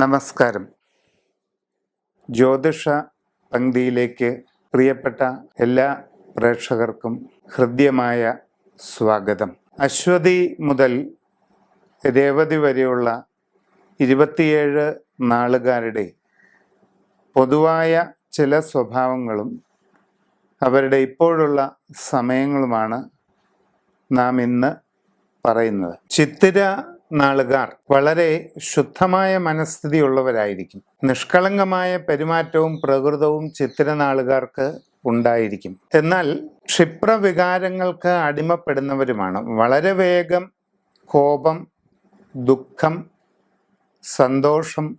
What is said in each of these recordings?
നമസ്കാരം. ജ്യോതിഷ പങ്ക്തിയിലേക്ക് പ്രിയപ്പെട്ട എല്ലാ പ്രേക്ഷകർക്കും ഹൃദ്യമായ സ്വാഗതം. അശ്വതി മുതൽ രേവതി വരെയുള്ള ഇരുപത്തിയേഴ് നാളുകാരുടെ പൊതുവായ ചില സ്വഭാവങ്ങളും അവരുടെ ഇപ്പോഴുള്ള സമയങ്ങളുമാണ് നാം ഇന്ന് പറയുന്നത്. ചിത്തിര നാളുകാർ വളരെ ശുദ്ധമായ മനസ്ഥിതി ഉള്ളവരായിരിക്കും നിഷ്കളങ്കമായ പെരുമാറ്റവും പ്രകൃതവും ചിത്രനാളുകാർക്ക് ഉണ്ടായിരിക്കും. എന്നാൽ ക്ഷിപ്രവികാരങ്ങൾക്ക് അടിമപ്പെടുന്നവരുമാണ്. വളരെ വേഗം കോപം ദുഃഖം സന്തോഷം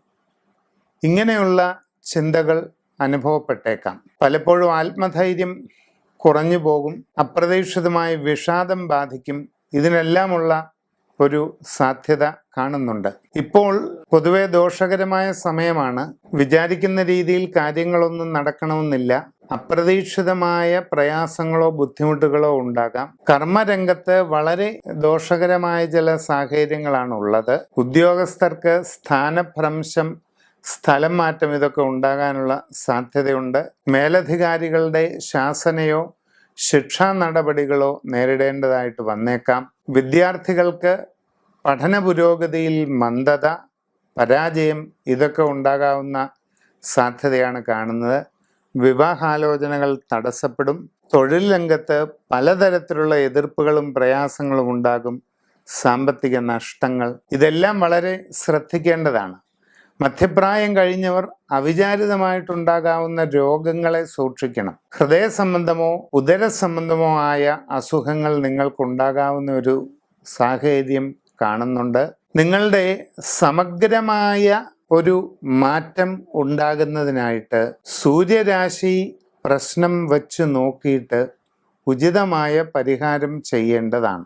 ഇങ്ങനെയുള്ള ചിന്തകൾ അനുഭവപ്പെട്ടേക്കാം. പലപ്പോഴും ആത്മധൈര്യം കുറഞ്ഞു പോകും അപ്രതീക്ഷിതമായി വിഷാദം ബാധിക്കും. ഇതിനെല്ലാമുള്ള ഒരു സാധ്യത കാണുന്നുണ്ട്. ഇപ്പോൾ പൊതുവെ ദോഷകരമായ സമയമാണ്. വിചാരിക്കുന്ന രീതിയിൽ കാര്യങ്ങളൊന്നും നടക്കണമെന്നില്ല. അപ്രതീക്ഷിതമായ പ്രയാസങ്ങളോ ബുദ്ധിമുട്ടുകളോ ഉണ്ടാകാം. കർമ്മരംഗത്ത് വളരെ ദോഷകരമായ ചില സാഹചര്യങ്ങളാണ് ഉള്ളത് ഉദ്യോഗസ്ഥർക്ക് സ്ഥാനഭ്രംശം സ്ഥലം മാറ്റം ഇതൊക്കെ ഉണ്ടാകാനുള്ള സാധ്യതയുണ്ട്. മേലധികാരികളുടെ ശാസനയോ ശിക്ഷാ നടപടികളോ നേരിടേണ്ടതായിട്ട് വന്നേക്കാം. വിദ്യാർത്ഥികൾക്ക് പഠന പുരോഗതിയിൽ മന്ദത പരാജയം ഇതൊക്കെ ഉണ്ടാകാവുന്ന സാധ്യതയാണ് കാണുന്നത്. വിവാഹാലോചനകൾ തടസ്സപ്പെടും. തൊഴിൽ രംഗത്ത് പലതരത്തിലുള്ള എതിർപ്പുകളും പ്രയാസങ്ങളും ഉണ്ടാകും. സാമ്പത്തിക നഷ്ടങ്ങൾ. ഇതെല്ലാം വളരെ ശ്രദ്ധിക്കേണ്ടതാണ്. മധ്യപ്രായം കഴിഞ്ഞവർ അവിചാരിതമായിട്ടുണ്ടാകാവുന്ന രോഗങ്ങളെ സൂക്ഷിക്കണം. ഹൃദയ സംബന്ധമോ ഉദര സംബന്ധമോ ആയ അസുഖങ്ങൾ നിങ്ങൾക്കുണ്ടാകാവുന്ന ഒരു സാഹചര്യം കാണുന്നുണ്ട്. നിങ്ങളുടെ സമഗ്രമായ ഒരു മാറ്റം ഉണ്ടാകുന്നതിനായിട്ട് സൂര്യരാശി പ്രശ്നം വച്ച് നോക്കിയിട്ട് ഉചിതമായ പരിഹാരം ചെയ്യേണ്ടതാണ്.